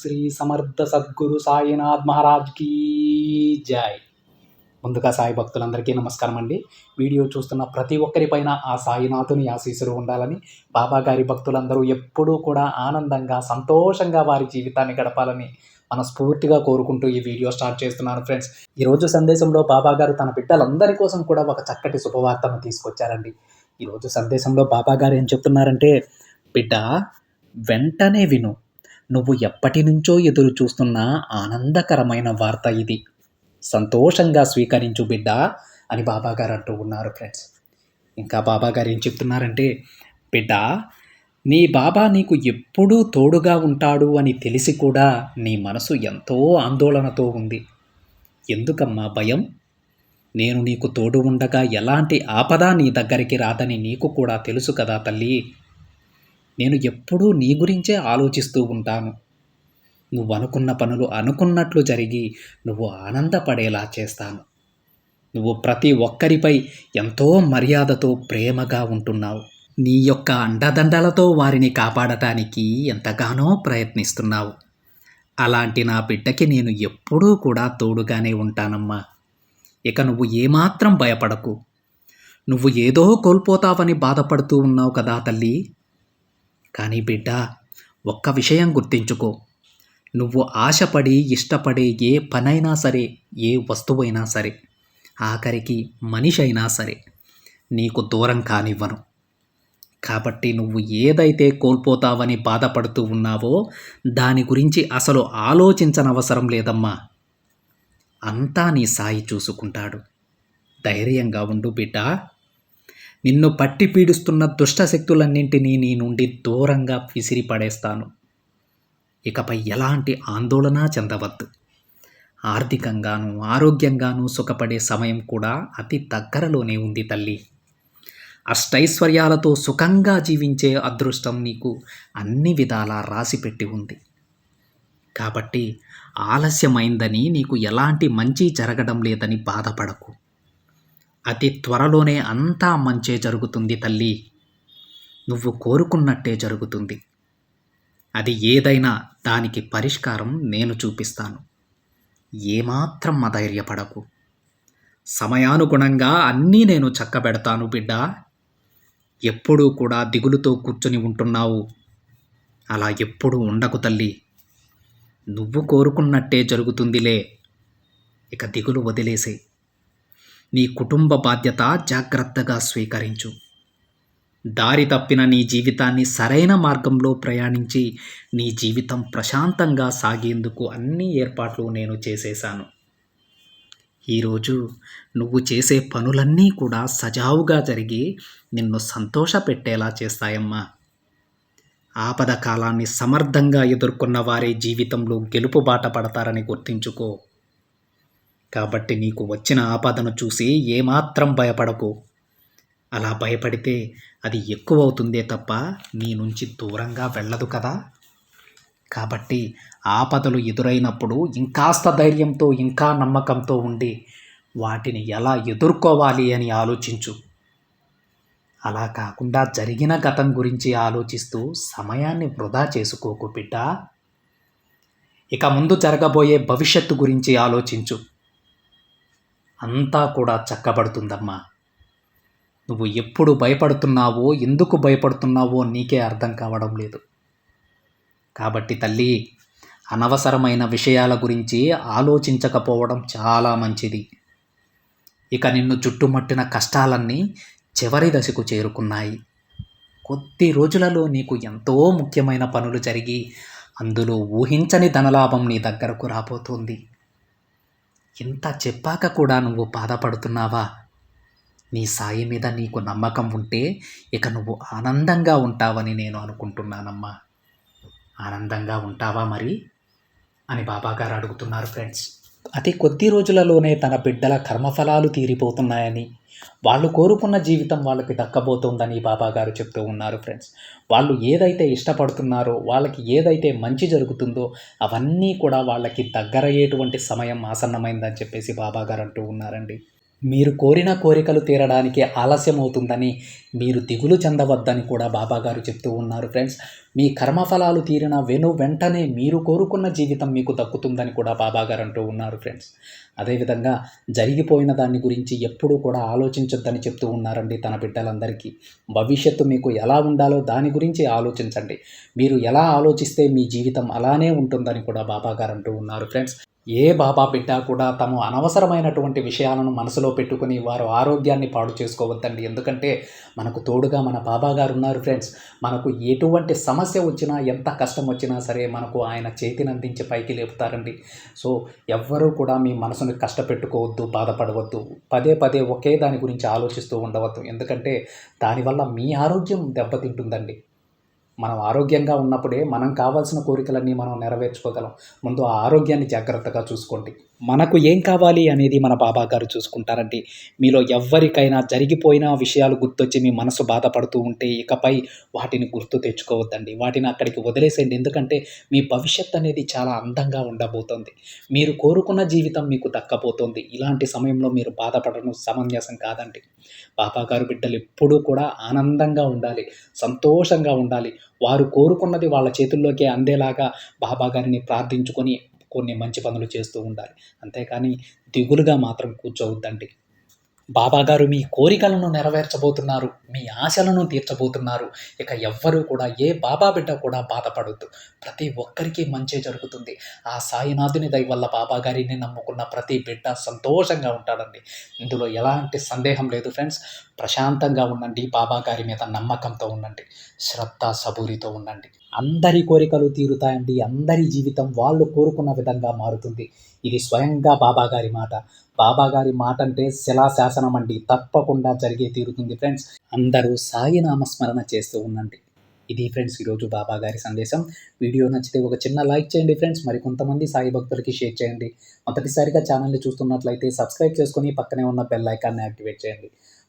శ్రీ సమర్థ సద్గురు సాయినాథ్ మహారాజ్ కీ జై. ముందుగా సాయి భక్తులందరికీ నమస్కారం అండి. వీడియో చూస్తున్న ప్రతి ఒక్కరిపైన ఆ సాయినాథుని ఆశీస్సులు ఉండాలని బాబా గారి భక్తులందరూ ఎప్పుడూ కూడా ఆనందంగా సంతోషంగా వారి జీవితాన్ని గడపాలని మనస్ఫూర్తిగా కోరుకుంటూ ఈ వీడియో స్టార్ట్ చేస్తున్నాను ఫ్రెండ్స్. ఈరోజు సందేశంలో బాబా గారు తన బిడ్డలందరి కోసం కూడా ఒక చక్కటి శుభవార్తను తీసుకొచ్చారండి. ఈరోజు సందేశంలో బాబా గారు ఏం చెప్తున్నారంటే బిడ్డ వెంటనే విను. నువ్వు ఎప్పటి నుంచో ఎదురు చూస్తున్న ఆనందకరమైన వార్త ఇది. సంతోషంగా స్వీకరించు బిడ్డ అని బాబాగారు అంటూ ఉన్నారు ఫ్రెండ్స్. ఇంకా బాబాగారు ఏం చెప్తున్నారంటే బిడ్డ నీ బాబా నీకు ఎప్పుడూ తోడుగా ఉంటాడు అని తెలిసి కూడా నీ మనసు ఎంతో ఆందోళనతో ఉంది. ఎందుకమ్మా భయం? నేను నీకు తోడు ఉండగా ఎలాంటి ఆపద నీ దగ్గరికి రాదని నీకు కూడా తెలుసు కదా తల్లి. నేను ఎప్పుడూ నీ గురించే ఆలోచిస్తూ ఉంటాను. నువ్వు అనుకున్న పనులు అనుకున్నట్లు జరిగి నువ్వు ఆనందపడేలా చేస్తాను. నువ్వు ప్రతి ఒక్కరిపై ఎంతో మర్యాదతో ప్రేమగా ఉంటున్నావు. నీ యొక్క అండదండలతో వారిని కాపాడటానికి ఎంతగానో ప్రయత్నిస్తున్నావు. అలాంటి నా బిడ్డకి నేను ఎప్పుడూ కూడా తోడుగానే ఉంటానమ్మా. ఇక నువ్వు ఏమాత్రం భయపడకు. నువ్వు ఏదో కోల్పోతావని బాధపడుతూ ఉన్నావు కదా తల్లి. కానీ బిడ్డ ఒక్క విషయం గుర్తించుకో. నువ్వు ఆశపడి ఇష్టపడే ఏ పనైనా సరే ఏ వస్తువైనా సరే ఆఖరికి మనిషి అయినా సరే నీకు దూరం కానివ్వను. కాబట్టి నువ్వు ఏదైతే కోల్పోతావని బాధపడుతూ ఉన్నావో దాని గురించి అసలు ఆలోచించనవసరం లేదమ్మా. అంతా నీ సాయి చూసుకుంటాడు. ధైర్యంగా ఉండు బిడ్డ. నిన్ను పట్టి పీడిస్తున్న దుష్టశక్తులన్నింటినీ నీ నుండి దూరంగా విసిరి పడేస్తాను. ఇకపై ఎలాంటి ఆందోళన చెందవద్దు. ఆర్థికంగాను ఆరోగ్యంగాను సుఖపడే సమయం కూడా అతి దగ్గరలోనే ఉంది తల్లి. అష్టైశ్వర్యాలతో సుఖంగా జీవించే అదృష్టం నీకు అన్ని విధాలా రాసిపెట్టి ఉంది. కాబట్టి ఆలస్యమైందని నీకు ఎలాంటి మంచి జరగడం లేదని బాధపడకు. అతి త్వరలోనే అంతా మంచే జరుగుతుంది తల్లి. నువ్వు కోరుకున్నట్టే జరుగుతుంది. అది ఏదైనా దానికి పరిష్కారం నేను చూపిస్తాను. ఏమాత్రం అధైర్యపడకు. సమయానుగుణంగా అన్నీ నేను చక్కబెడతాను బిడ్డ. ఎప్పుడూ కూడా దిగులుతో కూర్చొని ఉంటున్నావు. అలా ఎప్పుడూ ఉండకు తల్లి. నువ్వు కోరుకున్నట్టే జరుగుతుందిలే. ఇక దిగులు వదిలేసే నీ కుటుంబ బాధ్యత జాగ్రత్తగా స్వీకరించు. దారి తప్పిన నీ జీవితాన్ని సరైన మార్గంలో ప్రయాణించి నీ జీవితం ప్రశాంతంగా సాగేందుకు అన్ని ఏర్పాట్లు నేను చేసేశాను. ఈరోజు నువ్వు చేసే పనులన్నీ కూడా సజావుగా జరిగి నిన్ను సంతోషపెట్టేలా చేస్తాయమ్మా. ఆపద కాలాన్ని సమర్థంగా ఎదుర్కొన్న వారే జీవితంలో గెలుపు బాట పడతారని గుర్తించుకో. కాబట్టి నీకు వచ్చిన ఆపదను చూసి ఏమాత్రం భయపడకు. అలా భయపడితే అది ఎక్కువ అవుతుందే తప్ప నీ నుంచి దూరంగా వెళ్ళదు కదా. కాబట్టి ఆపదలు ఎదురైనప్పుడు ఇంకాస్త ధైర్యంతో ఇంకా నమ్మకంతో ఉండి వాటిని ఎలా ఎదుర్కోవాలి అని ఆలోచించు. అలా కాకుండా జరిగిన గతం గురించి ఆలోచిస్తూ సమయాన్ని వృధా చేసుకోకు బిడ్డ. ఇక ముందు జరగబోయే భవిష్యత్తు గురించి ఆలోచించు. అంతా కూడా చక్కబడుతుందమ్మా. నువ్వు ఎప్పుడు భయపడుతున్నావో ఎందుకు భయపడుతున్నావో నీకే అర్థం కావడం లేదు. కాబట్టి తల్లి అనవసరమైన విషయాల గురించి ఆలోచించకపోవడం చాలా మంచిది. ఇక నిన్ను చుట్టుమట్టిన కష్టాలన్నీ చివరి దశకు చేరుకున్నాయి. కొద్ది రోజులలో నీకు ఎంతో ముఖ్యమైన పనులు జరిగి అందులో ఊహించని ధనలాభం నీ దగ్గరకు రాబోతోంది. ఇంత చెప్పాక కూడా నువ్వు బాధపడుతున్నావా? నీ సాయి మీద నీకు నమ్మకం ఉంటే ఇక నువ్వు ఆనందంగా ఉంటావని నేను అనుకుంటున్నానమ్మా. ఆనందంగా ఉంటావా మరి? అని బాబాగారు అడుగుతున్నారు ఫ్రెండ్స్. అతి కొద్ది రోజులలోనే తన బిడ్డల కర్మఫలాలు తీరిపోతున్నాయని. వాళ్ళు కోరుకున్న జీవితం వాళ్ళకి దక్కబోతోందని బాబాగారు చెప్తూ ఉన్నారు ఫ్రెండ్స్. వాళ్ళు ఏదైతే ఇష్టపడుతున్నారో వాళ్ళకి ఏదైతే మంచి జరుగుతుందో అవన్నీ కూడా వాళ్ళకి దగ్గరయ్యేటువంటి సమయం ఆసన్నమైందని చెప్పేసి బాబాగారు అంటూ ఉన్నారండి. మీరు కోరిన కోరికలు తీరడానికి ఆలస్యం అవుతుందని మీరు దిగులు చెందవద్దని కూడా బాబాగారు చెప్తూ ఉన్నారు ఫ్రెండ్స్. మీ కర్మఫలాలు తీరిన వెను వెంటనే మీరు కోరుకున్న జీవితం మీకు దక్కుతుందని కూడా బాబాగారు అంటూ ఉన్నారు ఫ్రెండ్స్. అదేవిధంగా జరిగిపోయిన దాని గురించి ఎప్పుడూ కూడా ఆలోచించొద్దని చెప్తూ ఉన్నారండి తన బిడ్డలందరికీ. భవిష్యత్తు మీకు ఎలా ఉండాలో దాని గురించి ఆలోచించండి. మీరు ఎలా ఆలోచిస్తే మీ జీవితం అలానే ఉంటుందని కూడా బాబాగారు అంటూ ఉన్నారు ఫ్రెండ్స్. ఏ బాబా పెట్టా కూడా తమ అనవసరమైనటువంటి విషయాలను మనసులో పెట్టుకుని వారు ఆరోగ్యాన్ని పాడు చేసుకోవద్దండి. ఎందుకంటే మనకు తోడుగా మన బాబా గారు ఉన్నారు ఫ్రెండ్స్. మనకు ఎటువంటి సమస్య వచ్చినా ఎంత కష్టం వచ్చినా సరే మనకు ఆయన చేతిని అందించి పైకి లేపుతారండి. సో ఎవ్వరూ కూడా మీ మనసును కష్టపెట్టుకోవద్దు బాధపడవద్దు. పదే పదే ఒకే దాని గురించి ఆలోచిస్తూ ఉండవద్దు. ఎందుకంటే దానివల్ల మీ ఆరోగ్యం దెబ్బతింటుందండి. మనం ఆరోగ్యంగా ఉన్నప్పుడే మనం కావాల్సిన కోరికలన్నీ మనం నెరవేర్చుకోగలం. ముందు ఆ ఆరోగ్యాన్ని జాగ్రత్తగా చూసుకోండి. మనకు ఏం కావాలి అనేది మన బాబా గారు చూసుకుంటారండి. మీలో ఎవ్వరికైనా జరిగిపోయిన విషయాలు గుర్తొచ్చి మీ మనసు బాధపడుతూ ఉంటే ఇకపై వాటిని గుర్తు తెచ్చుకోవద్దండి. వాటిని అక్కడికి వదిలేసేయండి. ఎందుకంటే మీ భవిష్యత్ అనేది చాలా అందంగా ఉండబోతోంది. మీరు కోరుకున్న జీవితం మీకు దక్కబోతోంది. ఇలాంటి సమయంలో మీరు బాధపడడం సమంజసం కాదండి. బాబా గారు బిడ్డలు ఎప్పుడూ కూడా ఆనందంగా ఉండాలి. సంతోషంగా ఉండాలి. వారు కోరుకున్నది వాళ్ళ చేతుల్లోకి అందేలాగా బాబా గారిని ప్రార్థించుకొని కొన్ని మంచి పనులు చేస్తూ ఉండాలి. అంతేకాని దిగులుగా మాత్రం కూర్చోవద్దండి. బాబాగారు మీ కోరికలను నెరవేర్చబోతున్నారు మీ ఆశలను తీర్చబోతున్నారు. ఇక ఎవ్వరూ కూడా ఏ బాబా బిడ్డ కూడా బాధపడొద్దు. ప్రతి ఒక్కరికి మంచి జరుగుతుంది. ఆ సాయినాథుని దయ వల్ల బాబా గారిని నమ్ముకున్న ప్రతి బిడ్డ సంతోషంగా ఉంటాడండి. ఇందులో ఎలాంటి సందేహం లేదు ఫ్రెండ్స్. ప్రశాంతంగా ఉండండి బాబా గారి మీద నమ్మకంతో ఉండండి శ్రద్ధ సబూరితో ఉండండి. అందరి కోరికలు తీరుతాయండి అందరి జీవితం వాళ్ళు కోరుకున్న విధంగా మారుతుంది. ఇది స్వయంగా బాబా గారి మాట. బాబాగారి మాట అంటే శిలాశాసనం అండి. తప్పకుండా జరిగే తీరుతుంది ఫ్రెండ్స్. అందరూ సాయినామ స్మరణ చేస్తూ ఉండండి. ఇది ఫ్రెండ్స్ ఈరోజు బాబా గారి సందేశం. వీడియో నచ్చితే ఒక చిన్న లైక్ చేయండి ఫ్రెండ్స్. మరి కొంతమంది సాయి భక్తులకి షేర్ చేయండి. మొదటిసారిగా ఛానల్ని చూస్తున్నట్లయితే సబ్స్క్రైబ్ చేసుకొని పక్కనే ఉన్న బెల్ ఐకాన్ని యాక్టివేట్ చేయండి.